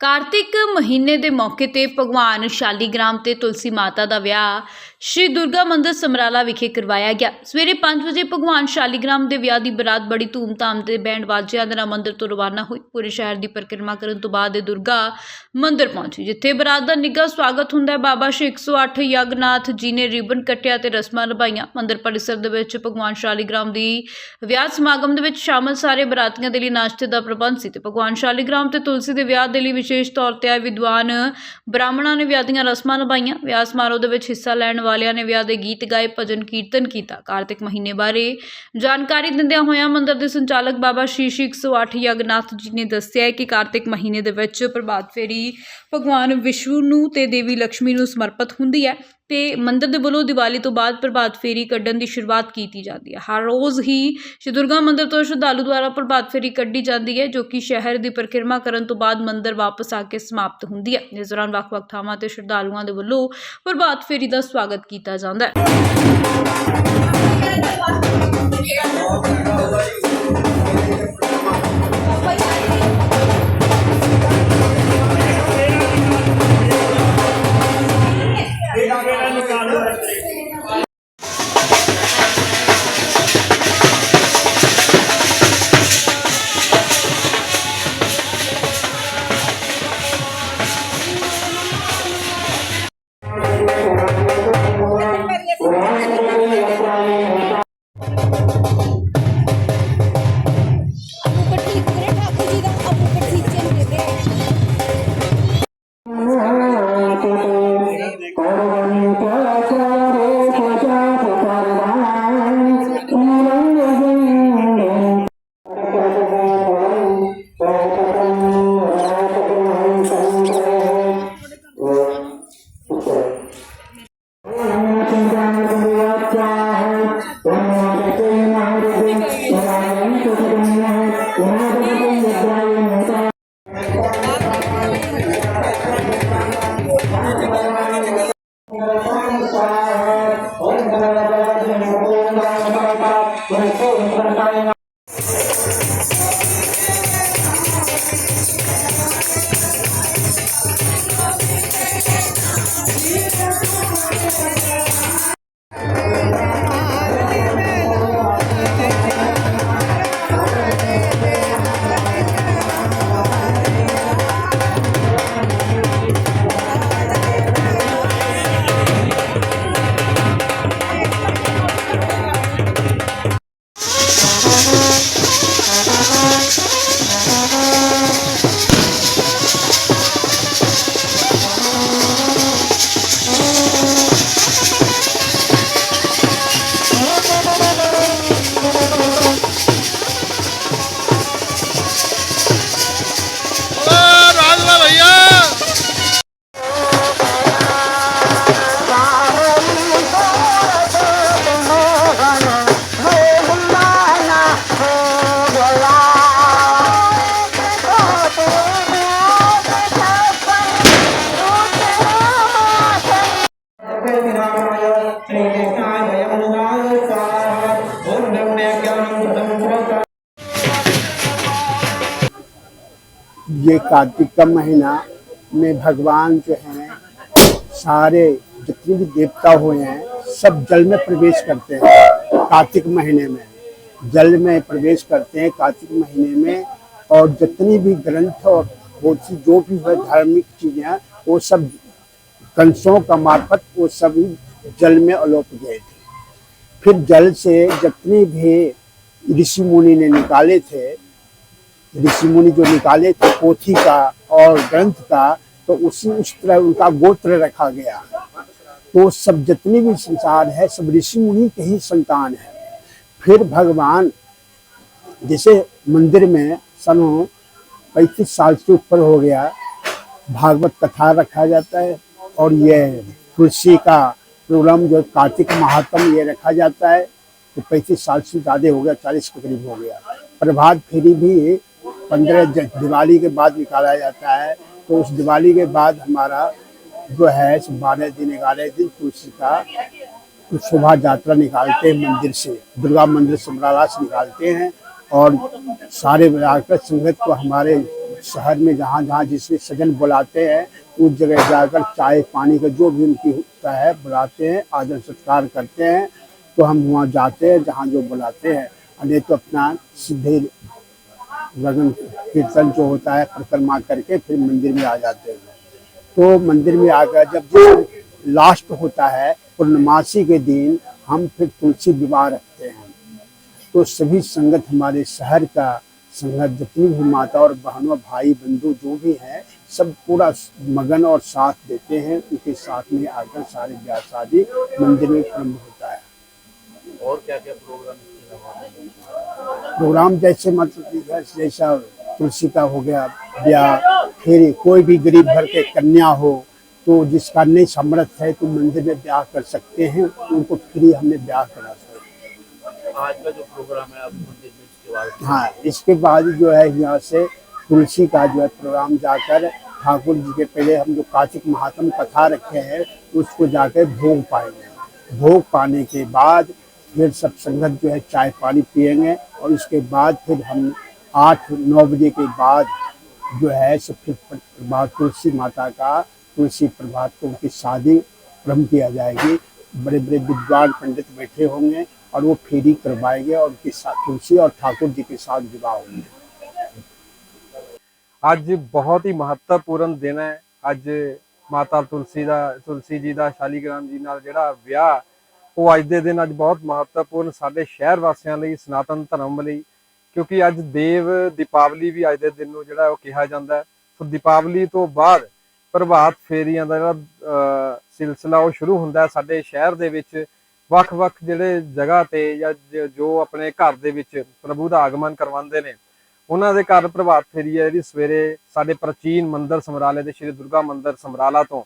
ਕਾਰਤਿਕ ਮਹੀਨੇ ਦੇ ਮੌਕੇ ਤੇ ਭਗਵਾਨ ਸ਼ਾਲੀਗ੍ਰਾਮ ਤੇ ਤੁਲਸੀ ਮਾਤਾ ਦਾ ਵਿਆਹ ਸ਼੍ਰੀ ਦੁਰਗਾ ਮੰਦਿਰ ਸਮਰਾਲਾ ਵਿਖੇ ਕਰਵਾਇਆ ਗਿਆ। ਸਵੇਰੇ 5 ਵਜੇ ਭਗਵਾਨ ਸ਼ਾਲੀਗ੍ਰਾਮ ਦੇ ਵਿਆਹ ਦੀ ਬਰਾਤ ਬੜੀ ਧੂਮਧਾਮ ਤੇ ਬੈਂਡ ਵਾਜਿਆਂ ਦੇ ਨਾਲ ਮੰਦਿਰ ਤੋਂ ਰਵਾਨਾ ਹੋਈ। ਪੂਰੇ ਸ਼ਹਿਰ ਦੀ ਪਰਿਕਰਮਾ ਕਰਨ ਤੋਂ ਬਾਅਦ ਇਹ ਦੁਰਗਾ ਮੰਦਿਰ ਪਹੁੰਚੀ, ਜਿੱਥੇ ਬਰਾਤ ਦਾ ਨਿੱਘਾ ਸਵਾਗਤ ਹੁੰਦਾ ਹੈ। ਬਾਬਾ ਸ਼੍ਰੀ 108 ਯਗਨਾਥ ਜੀ ਨੇ ਰਿਬਨ ਕੱਟਿਆ ਤੇ ਰਸਮਾਂ ਨਿਭਾਈਆਂ। ਮੰਦਿਰ ਪਰਿਸਰ ਦੇ ਵਿੱਚ ਭਗਵਾਨ ਸ਼ਾਲੀਗ੍ਰਾਮ ਦੀ ਵਿਆਹ ਸਮਾਗਮ ਦੇ ਵਿੱਚ ਸ਼ਾਮਲ ਸਾਰੇ ਬਰਾਤੀਆਂ ਦੇ ਲਈ ਨਾਸ਼ਤੇ ਦਾ ਪ੍ਰਬੰਧ ਸੀ ਤੇ ਭਗਵਾਨ ਸ਼ਾਲੀਗ੍ਰਾਮ ਤੇ ਤੁਲਸੀ ਦੇ ਵਿਆਹ ਦੇ ਲਈ ਵਿਸ਼ੇਸ਼ ਤੌਰ ਤੇ ਆਏ ਵਿਦਵਾਨ ਬ੍ਰਾਹਮਣਾਂ ਨੇ ਵਿਆਹ ਦੀਆਂ ਰਸਮਾਂ ਨਿਭਾਈਆਂ। ਵਿਆਹ ਸਮਾਰੋਹ ਦੇ ਵਿੱਚ ਹਿੱਸਾ ਲੈਣ ਵਾਲਿਆਂ ਨੇ ਵਿਆਹ ਦੇ ਗੀਤ ਗਾਏ, ਭਜਨ ਕੀਰਤਨ ਕੀਤਾ। ਕਾਰਤਿਕ ਮਹੀਨੇ ਬਾਰੇ ਜਾਣਕਾਰੀ ਦਿੰਦਿਆਂ ਹੋਇਆਂ ਮੰਦਿਰ ਦੇ ਸੰਚਾਲਕ ਬਾਬਾ ਸ਼੍ਰੀ ਸ਼੍ਰੀ 108 ਯਗਨਾਥ ਜੀ ਨੇ ਦੱਸਿਆ ਹੈ ਕਿ ਕਾਰਤਿਕ ਮਹੀਨੇ ਦੇ ਵਿੱਚ ਪ੍ਰਭਾਤ ਫੇਰੀ ਭਗਵਾਨ ਵਿਸ਼ਨੂੰ ਨੂੰ ਤੇ ਦੇਵੀ ਲక్ష్ਮੀ ਨੂੰ ਸਮਰਪਿਤ ਹੁੰਦੀ ਹੈ। ਤੇ ਮੰਦਰ ਦੇ ਵੱਲੋਂ ਦੀਵਾਲੀ ਤੋਂ ਬਾਅਦ ਪ੍ਰਭਾਤ ਫੇਰੀ ਕੱਢਣ ਦੀ ਸ਼ੁਰੂਆਤ ਕੀਤੀ ਜਾਂਦੀ ਹੈ। ਹਰ ਰੋਜ਼ ਹੀ ਸ਼੍ਰੀ ਦੁਰਗਾ ਮੰਦਰ ਤੋਂ ਸ਼ਰਧਾਲੂ ਦੁਆਰਾ ਪ੍ਰਭਾਤ ਫੇਰੀ ਕੱਢੀ ਜਾਂਦੀ ਹੈ, ਜੋ ਕਿ ਸ਼ਹਿਰ ਦੀ ਪਰਿਕਰਮਾ ਕਰਨ ਤੋਂ ਬਾਅਦ ਮੰਦਰ ਵਾਪਸ ਆ ਕੇ ਸਮਾਪਤ ਹੁੰਦੀ ਹੈ। ਇਸ ਦੌਰਾਨ ਵੱਖ-ਵੱਖ ਥਾਵਾਂ ਤੇ ਸ਼ਰਧਾਲੂਆਂ ਦੇ ਵੱਲੋਂ ਪ੍ਰਭਾਤ ਫੇਰੀ ਦਾ ਸਵਾਗਤ ਕੀਤਾ ਜਾਂਦਾ ਹੈ। कार्तिक का महीना में भगवान जो हैं, सारे जितने भी देवता हुए हैं, सब जल में प्रवेश करते हैं कार्तिक महीने में। जल में प्रवेश करते हैं कार्तिक महीने में और जितनी भी ग्रंथ और बहुत सी जो भी है, धार्मिक चीज़ें, वो सब कंसों का मार्फत वो सभी जल में अलोप गए थे। फिर जल से जितनी भी ऋषि मुनि ने निकाले थे ऋषि मुनि जो निकाले थे, पोथी का और ग्रंथ का तो उसी उस तरह उनका गोत्र रखा गया। तो सब जितने भी संसार है, सब ऋषि मुनि के ही संतान है। फिर भगवान जैसे मंदिर में सनों पैंतीस साल से ऊपर हो गया, भागवत कथा रखा जाता है और ये तुलसी का प्रोग्राम जो कार्तिक महात्म ये रखा जाता है तो पैंतीस साल से ज़्यादा हो गया, चालीस के करीब हो गया। प्रभात फेरी भी पंद्रह दिवाली के बाद निकाला जाता है। तो उस दिवाली के बाद हमारा जो है बारह दिन, ग्यारह दिन तुलसी का शोभा यात्रा निकालते हैं मंदिर से। दुर्गा मंदिर समराला से निकालते हैं और सारे विराट संगत को हमारे शहर में जहाँ जहाँ जिसमें सजन बुलाते हैं, उस जगह जाकर चाय पानी का जो भी उनकी होता है, बुलाते हैं, आदर सत्कार करते हैं। तो हम वहाँ जाते हैं जहाँ जो बुलाते हैं। नहीं तो अपना सीधे लगन कीर्तन जो होता है, परिक्रमा करके फिर मंदिर में आ जाते हैं। तो मंदिर में आकर जब जो लास्ट होता है, पूर्णमासी के दिन, हम फिर तुलसी विवाह रखते हैं। तो सभी संगत हमारे शहर का संगत, जितनी भी माता और बहनों, भाई, बंधु, जो भी हैं, सब पूरा मगन और साथ देते हैं। उनके साथ में आकर सारे ब्याह शादी मंदिर में प्रारंभ होता है। और क्या क्या प्रोग्राम प्रोग्राम जैसे मतलब जैसा तुलसी का हो गया या फिर कोई भी गरीब घर के कन्या हो तो जिसका नहीं समर्थ है तो मंदिर में ब्याह कर सकते हैं उनको फ्री हमने ब्याह करा सकते आज का जो प्रोग्राम है मंदिर में इसके बाद हाँ इसके बाद जो है यहाँ से तुलसी का जो है प्रोग्राम जाकर ठाकुर जी के पहले हम जो कार्तिक महात्म कथा रखे हैं उसको जाकर भोग पाएँगे। भोग पाने के बाद फिर सब संगत जो है चाय पानी पिएंगे और उसके बाद फिर हम आठ नौ बजे के बाद जो है सब फिर प्रभात तुलसी माता का तुलसी प्रभात को उनकी शादी प्रारंभ किया जाएगी बड़े बड़े विद्वान पंडित बैठे होंगे और वो फेरी करवाएंगे और उनके साथ तुलसी और ठाकुर जी के साथ विवाह होंगे ਅੱਜ ਬਹੁਤ ਹੀ ਮਹੱਤਵਪੂਰਨ ਦਿਨ ਹੈ ਅੱਜ ਮਾਤਾ ਤੁਲਸੀ ਦਾ ਤੁਲਸੀ ਜੀ ਦਾ ਸ਼ਾਲੀਗ੍ਰਾਮ ਜੀ ਨਾਲ ਜਿਹੜਾ ਵਿਆਹ ਉਹ ਅੱਜ ਦੇ ਦਿਨ ਅੱਜ ਬਹੁਤ ਮਹੱਤਵਪੂਰਨ ਸਾਡੇ ਸ਼ਹਿਰ ਵਾਸੀਆਂ ਲਈ, ਸਨਾਤਨ ਧਰਮ ਲਈ, ਕਿਉਂਕਿ ਅੱਜ ਦੇਵ ਦੀਪਾਵਲੀ ਵੀ ਅੱਜ ਦੇ ਦਿਨ ਨੂੰ ਜਿਹੜਾ ਉਹ ਕਿਹਾ ਜਾਂਦਾ ਹੈ। ਸੋ ਦੀਪਾਵਲੀ ਤੋਂ ਬਾਅਦ ਪ੍ਰਭਾਤ ਫੇਰੀਆਂ ਦਾ ਜਿਹੜਾ ਸਿਲਸਿਲਾ ਉਹ ਸ਼ੁਰੂ ਹੁੰਦਾ ਸਾਡੇ ਸ਼ਹਿਰ ਦੇ ਵਿੱਚ। ਵੱਖ-ਵੱਖ ਜਿਹੜੇ ਜਗ੍ਹਾ ਤੇ ਜਾਂ, ਜੋ ਆਪਣੇ ਘਰ ਦੇ ਵਿੱਚ ਪ੍ਰਭੂ ਦਾ ਆਗਮਨ ਕਰਵਾਉਂਦੇ ਨੇ, ਉਹਨਾਂ ਦੇ ਘਰ ਪ੍ਰਭਾਤ ਫੇਰੀ ਹੈ ਜਿਹੜੀ ਸਵੇਰੇ ਸਾਡੇ ਪ੍ਰਾਚੀਨ ਮੰਦਿਰ ਸਮਰਾਲੇ ਦੇ ਸ਼੍ਰੀ ਦੁਰਗਾ ਮੰਦਿਰ ਸਮਰਾਲਾ ਤੋਂ।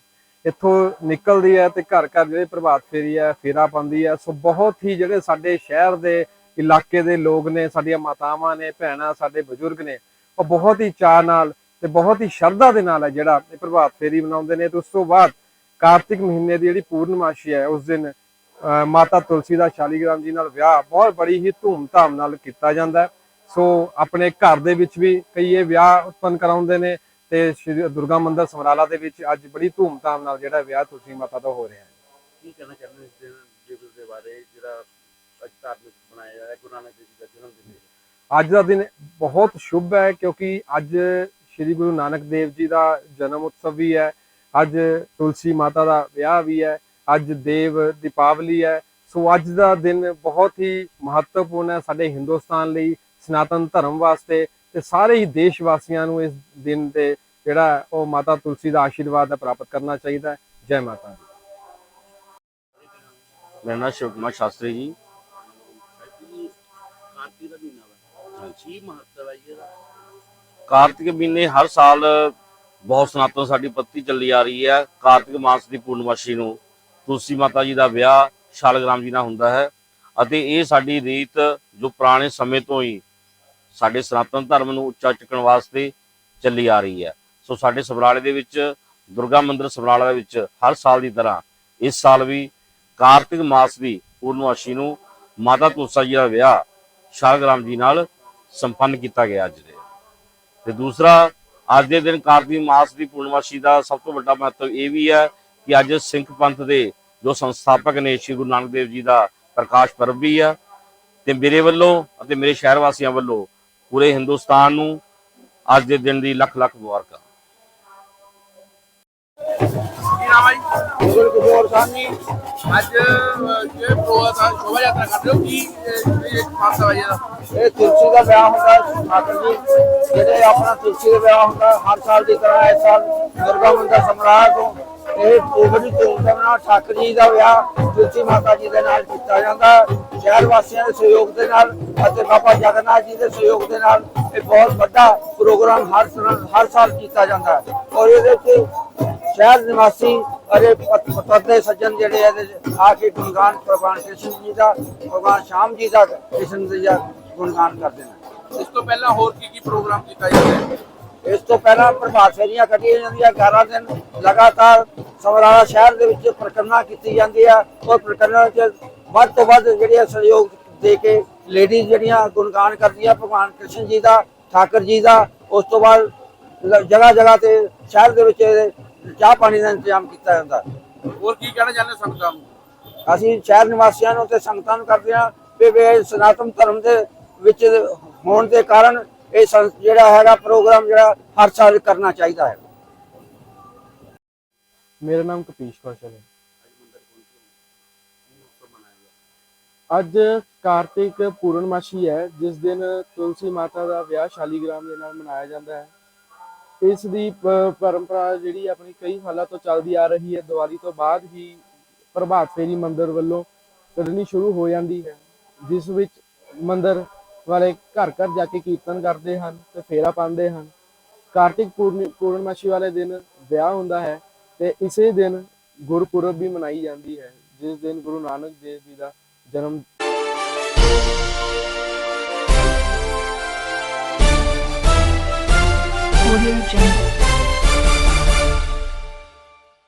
ਇੱਥੋਂ ਨਿਕਲਦੀ ਹੈ ਤੇ ਘਰ ਘਰ ਜਿਹੜੇ ਪ੍ਰਭਾਤ ਫੇਰੀ ਹੈ, ਫੇਰਾ ਪਾਉਂਦੀ ਹੈ। ਸੋ ਬਹੁਤ ਹੀ ਜਿਹੜੇ ਸਾਡੇ ਸ਼ਹਿਰ ਦੇ ਇਲਾਕੇ ਦੇ ਲੋਕ ਨੇ, ਸਾਡੀਆਂ ਮਾਤਾਵਾਂ ਨੇ, ਭੈਣਾਂ, ਸਾਡੇ ਬਜ਼ੁਰਗ ਨੇ, ਉਹ ਬਹੁਤ ਹੀ ਚਾਅ ਨਾਲ ਤੇ ਬਹੁਤ ਹੀ ਸ਼ਰਧਾ ਦੇ ਨਾਲ ਹੈ ਜਿਹੜਾ ਇਹ ਪ੍ਰਭਾਤ ਫੇਰੀ ਮਨਾਉਂਦੇ ਨੇ। ਤੇ ਉਸ ਤੋਂ ਬਾਅਦ ਕਾਰਤਿਕ ਮਹੀਨੇ ਦੀ ਜਿਹੜੀ ਪੂਰਨਮਾਸ਼ੀ ਹੈ, ਉਸ ਦਿਨ, ਅਹ, ਮਾਤਾ ਤੁਲਸੀ ਦਾ ਸ਼ਾਲੀਗ੍ਰਾਮ ਜੀ ਨਾਲ ਵਿਆਹ ਬਹੁਤ ਬੜੀ ਹੀ ਧੂਮ-ਧਾਮ ਨਾਲ ਕੀਤਾ ਜਾਂਦਾ ਸੋ ਆਪਣੇ ਘਰ ਦੇ ਵਿੱਚ ਵੀ ਕਈ ਇਹ ਵਿਆਹ ਉਤਪੰਨ ਕਰਾਉਂਦੇ ਨੇ। ਤੇ ਸ਼੍ਰੀ ਦੁਰਗਾ ਮੰਦਿਰ ਸਮਰਾਲਾ ਦੇ ਵਿੱਚ ਅੱਜ ਬੜੀ ਧੂਮ-ਧਾਮ ਨਾਲ ਜਿਹੜਾ ਵਿਆਹ ਤੁਲਸੀ ਮਾਤਾ ਦਾ ਹੋ ਰਿਹਾ ਹੈ। ਕੀ ਕਹਿਣਾ ਚਾਹੁੰਦੇ ਇਸ ਦਿਨ ਦਿਵਸ ਦੇ ਬਾਰੇ ਜਿਹੜਾ ਅੱਜ ਧਾਰਮਿਕ ਬਣਾਇਆ ਜਾ ਰਿਹਾ ਗੁਰੂ ਨਾਨਕ ਦੇਵ ਜੀ ਦਾ ਜਨਮ ਦਿਨ ਹੈ? ਅੱਜ ਦਾ ਦਿਨ ਬਹੁਤ ਸ਼ੁਭ ਹੈ ਕਿਉਂਕਿ ਅੱਜ ਸ਼੍ਰੀ ਗੁਰੂ ਨਾਨਕ ਦੇਵ ਜੀ ਦਾ ਜਨਮ ਉਤਸਵ ਵੀ ਹੈ ਅੱਜ ਤੁਲਸੀ ਮਾਤਾ ਦਾ ਵਿਆਹ ਵੀ ਹੈ ਅੱਜ ਦੇਵ ਦੀਪਾਵਲੀ ਹੈ। ਸੋ ਅੱਜ ਦਾ ਦਿਨ ਬਹੁਤ ਹੀ ਮਹੱਤਵਪੂਰਨ ਹੈ ਸਾਡੇ ਹਿੰਦੁਸਤਾਨ ਲਈ ਸਨਾਤਨ ਧਰਮ ਵਾਸਤੇ ਤੇ ਸਾਰੇ ਹੀ ਦੇਸ਼ ਵਾਸੀਆਂ ਨੂੰ ਇਸ ਦਿਨ ਤੇ ਜਿਹੜਾ ਉਹ ਮਾਤਾ ਤੁਲਸੀ ਦਾ ਆਸ਼ੀਰਵਾਦ ਪ੍ਰਾਪਤ ਕਰਨਾ ਚਾਹੀਦਾ ਹੈ। ਜੈ ਮਾਤਾ ਦੀ। ਮੇਰਾ ਨਾਮ ਸ਼ਿਵ ਕੁਮਾਰ ਸ਼ਾਸਤਰੀ ਜੀ। ਐਕਚੁਅਲੀ ਕਾਰਤਿਕ ਦਾ ਮਹੀਨਾ ਵਾ ਕੀ ਮਹੱਤਵ ਹੈ ਜੀ ਇਹਦਾ? ਕਾਰਤਿਕ ਮਹੀਨੇ ਹਰ ਸਾਲ ਬਹੁਤ ਸਨਾਤਨ ਸਾਡੀ ਪੱਤੀ ਚੱਲੀ ਆ ਰਹੀ ਹੈ। ਕਾਰਤਿਕ ਮਾਸ ਦੀ ਪੂਰਨਮਾਸ਼ੀ ਨੂੰ ਤੁਲਸੀ ਮਾਤਾ ਜੀ ਦਾ ਵਿਆਹ ਸ਼ਾਲਗ੍ਰਾਮ ਜੀ ਨਾਲ ਹੁੰਦਾ ਹੈ ਅਤੇ ਇਹ ਸਾਡੀ ਰੀਤ ਜੋ ਪੁਰਾਣੇ ਸਮੇਂ ਤੋਂ ਹੀ ਸਾਡੇ ਸਨਾਤਨ ਧਰਮ ਨੂੰ ਉੱਚਾ ਚੁੱਕਣ ਵਾਸਤੇ ਚੱਲੀ ਆ ਰਹੀ ਹੈ। ਸੋ ਸਾਡੇ ਸਮਰਾਲੇ ਦੇ ਵਿੱਚ, ਦੁਰਗਾ ਮੰਦਿਰ ਸਮਰਾਲਾ ਦੇ ਵਿੱਚ ਹਰ ਸਾਲ ਦੀ ਤਰ੍ਹਾਂ, ਇਸ ਸਾਲ ਵੀ ਕਾਰਤਿਕ ਮਾਸ ਦੀ ਪੂਰਨਮਾਸ਼ੀ ਨੂੰ ਮਾਤਾ ਤੁਲਸਾ ਜੀ ਦਾ ਵਿਆਹ ਸ਼ਾਲਗ੍ਰਾਮ ਜੀ ਨਾਲ ਸੰਪੰਨ ਕੀਤਾ ਗਿਆ ਅੱਜ ਦੇ। ਤੇ ਦੂਸਰਾ, ਅੱਜ ਦੇ ਦਿਨ ਕਾਰਤਿਕ ਮਾਸ ਦੀ ਪੂਰਨਮਾਸ਼ੀ ਦਾ ਸਭ ਤੋਂ ਵੱਡਾ ਮਹੱਤਵ ਇਹ ਵੀ ਹੈ ਕਿ ਅੱਜ ਸਿੱਖ ਪੰਥ ਦੇ ਜੋ ਸੰਸਥਾਪਕ ਨੇ, ਸ੍ਰੀ ਗੁਰੂ ਨਾਨਕ ਦੇਵ ਜੀ ਦਾ ਪ੍ਰਕਾਸ਼ ਪਰਬ ਵੀ ਹੈ ਤੇ ਮੇਰੇ ਵੱਲੋਂ ਅਤੇ ਮੇਰੇ ਸ਼ਹਿਰ ਵਾਸੀਆਂ ਵੱਲੋਂ ਪੂਰੇ ਹਿੰਦੁਸਤਾਨ ਨੂੰ ਅੱਜ ਦੇ ਦਿਨ ਦੀ ਲੱਖ ਲੱਖ ਮੁਬਾਰਕਾਂ। ਨਾਮ ਹੈ ਜੀ ਗੁਰੂ ਸਾਨੀ ਅੱਜ ਜੇ ਪ੍ਰੋਗਰਾਮ ਦਾ ਸ਼ੋਭਾ ਯਾਤਰਾ ਕਰ ਰਹੇ ਹੋ, ਕੀ, ਇਹ ਇਹ ਮਹੱਤਵ ਹੈ ਇਹ ਤੁਲਸੀ ਦਾ ਵਿਆਹ ਹੁੰਦਾ ਠਾਕਰ ਜੀ। ਜਿਹੜੇ ਆਪਣਾ ਤੁਲਸੀ ਦਾ ਵਿਆਹ ਹੁੰਦਾ, ਹਰ ਸਾਲ ਦੀ ਤਰ੍ਹਾਂ ਇਸ ਸਾਲ ਦੁਰਗਾ ਮੰਦਿਰ ਸਮਰਾਟ ਤੋਂ ਇਹ ਇਹ ਧੂਮਧਾਮ ਨਾਲ ਠਾਕਰ ਜੀ ਦਾ ਵਿਆਹ ਤੁਲਸੀ ਮਾਤਾ ਜੀ ਦੇ ਨਾਲ ਕੀਤਾ ਜਾਂਦਾ ਸ਼ਹਿਰ ਵਾਸੀਆਂ ਦੇ ਸਹਿਯੋਗ ਦੇ ਨਾਲ ਅਤੇ ਬਾਬਾ ਜਗਨਨਾਥ ਜੀ ਦੇ ਸਹਿਯੋਗ ਦੇ ਨਾਲ ਇਹ ਬਹੁਤ ਵੱਡਾ ਪ੍ਰੋਗਰਾਮ ਹਰ ਸਾਲ ਹਰ ਸਾਲ ਕੀਤਾ ਜਾਂਦਾ ਹੈ। ਔਰ ਇਹਦੇ ਵਿੱਚ ਸ਼ਹਿਰ ਨਿਵਾਸੀ ਅਰੇ ਪਤਵਤੇ ਸੱਜਣ ਜਿਹੜੇ ਆ ਆ ਕੇ ਗੁਣਗਾਨ ਭਗਵਾਨ ਕ੍ਰਿਸ਼ਨ ਜੀ ਦਾ ਭਗਵਾਨ ਸ਼ਾਮ ਜੀ ਦਾ ਕ੍ਰਿਸ਼ਨ ਜੀ ਦਾ ਗੁਣਗਾਨ ਕਰਦੇ ਨੇ ਇਸ ਤੋਂ ਪਹਿਲਾਂ ਹੋਰ ਕੀ ਕੀ ਪ੍ਰੋਗਰਾਮ ਕੀਤਾ ਜਾਂਦਾ ਹੈ? ਇਸ ਤੋਂ ਪਹਿਲਾਂ ਪ੍ਰਭਾਤ ਫੇਰੀਆਂ ਕੱਢੀਆਂ ਜਾਂਦੀਆਂ 11 ਦਿਨ ਲਗਾਤਾਰ ਸਮਰਾਲਾ ਸ਼ਹਿਰ ਦੇ ਵਿੱਚ ਪ੍ਰਕਰਨਾ ਕੀਤੀ ਜਾਂਦੀ ਆ। ਔਰ ਪ੍ਰਕਰਨਾ ਵਿੱਚ ਵੱਧ ਤੋਂ ਵੱਧ ਜਿਹੜੇ ਸਹਿਯੋਗ ਦੇ ਕੇ ਲੇਡੀਜ਼ ਜਿਹੜੀਆਂ ਗੁਣਗਾਨ ਕਰਦੀਆਂ ਭਗਵਾਨ ਕ੍ਰਿਸ਼ਨ ਜੀ ਦਾ ਠਾਕਰ ਜੀ ਦਾ ਉਸ ਤੋਂ ਬਾਅਦ ਜਗ੍ਹਾ ਜਗ੍ਹਾ ਤੇ ਸ਼ਹਿਰ ਦੇ ਵਿੱਚ ਚਾਹ ਪਾਣੀ ਦਾ ਇੰਤਜ਼ਾਮ ਕੀਤਾ ਜਾਂਦਾ। ਹੋਰ ਕੀ ਕਹਿਣਾ ਚਾਹੁੰਦੇ ਸੰਗਤਾਂ ਨੂੰ? ਅਸੀਂ ਸ਼ਹਿਰ ਨਿਵਾਸੀਆਂ ਨੂੰ ਤੇ ਸੰਗਤਾਂ ਨੂੰ ਕਰਦੇ ਹਾਂ ਕਿ ਵੀ ਇਹ ਸਨਾਤਨ ਧਰਮ ਦੇ ਵਿੱਚ ਹੋਣ ਦੇ ਕਾਰਨ ਇਹ ਜਿਹੜਾ ਹੈਗਾ ਪ੍ਰੋਗਰਾਮ ਜਿਹੜਾ ਹਰ ਸਾਲ ਕਰਨਾ ਚਾਹੀਦਾ ਹੈ। ਮੇਰਾ ਨਾਮ ਕਪੀਸ਼ ਕੌਸ਼ਲ ਹੈ। ਅੱਜ ਕਾਰਤਿਕ ਪੂਰਨਮਾਸ਼ੀ ਹੈ ਜਿਸ ਦਿਨ ਤੁਲਸੀ ਮਾਤਾ ਦਾ ਵਿਆਹ ਸ਼ਾਲੀਗ੍ਰਾਮ ਦੇ ਨਾਲ ਮਨਾਇਆ ਜਾਂਦਾ ਹੈ। ਇਸ ਦੀ ਪਰੰਪਰਾ ਜਿਹੜੀ ਆਪਣੀ ਕਈ ਸਾਲਾਂ ਤੋਂ ਚੱਲਦੀ ਆ ਰਹੀ ਹੈ, ਦੀਵਾਲੀ ਤੋਂ ਬਾਅਦ ਹੀ ਪ੍ਰਭਾਤ ਫੇਰੀ ਮੰਦਿਰ ਵੱਲੋਂ ਕੱਢਣੀ ਸ਼ੁਰੂ ਹੋ ਜਾਂਦੀ ਹੈ, ਜਿਸ ਵਿੱਚ ਮੰਦਿਰ ਵਾਲੇ ਘਰ ਘਰ ਜਾ ਕੇ ਕੀਰਤਨ ਕਰਦੇ ਹਨ ਤੇ ਫੇਰਾ ਪਾਉਂਦੇ ਹਨ। ਕਾਰਤਿਕ ਪੂਰਨਿ- ਪੂਰਨਮਾਸ਼ੀ ਵਾਲੇ ਦਿਨ ਵਿਆਹ ਹੁੰਦਾ ਹੈ ਤੇ ਇਸੇ ਦਿਨ ਗੁਰਪੁਰਬ ਵੀ ਮਨਾਈ ਜਾਂਦੀ ਹੈ, ਜਿਸ ਦਿਨ ਗੁਰੂ ਨਾਨਕ ਦੇਵ ਜੀ ਦਾ ਜਨਮ Audio Jungle.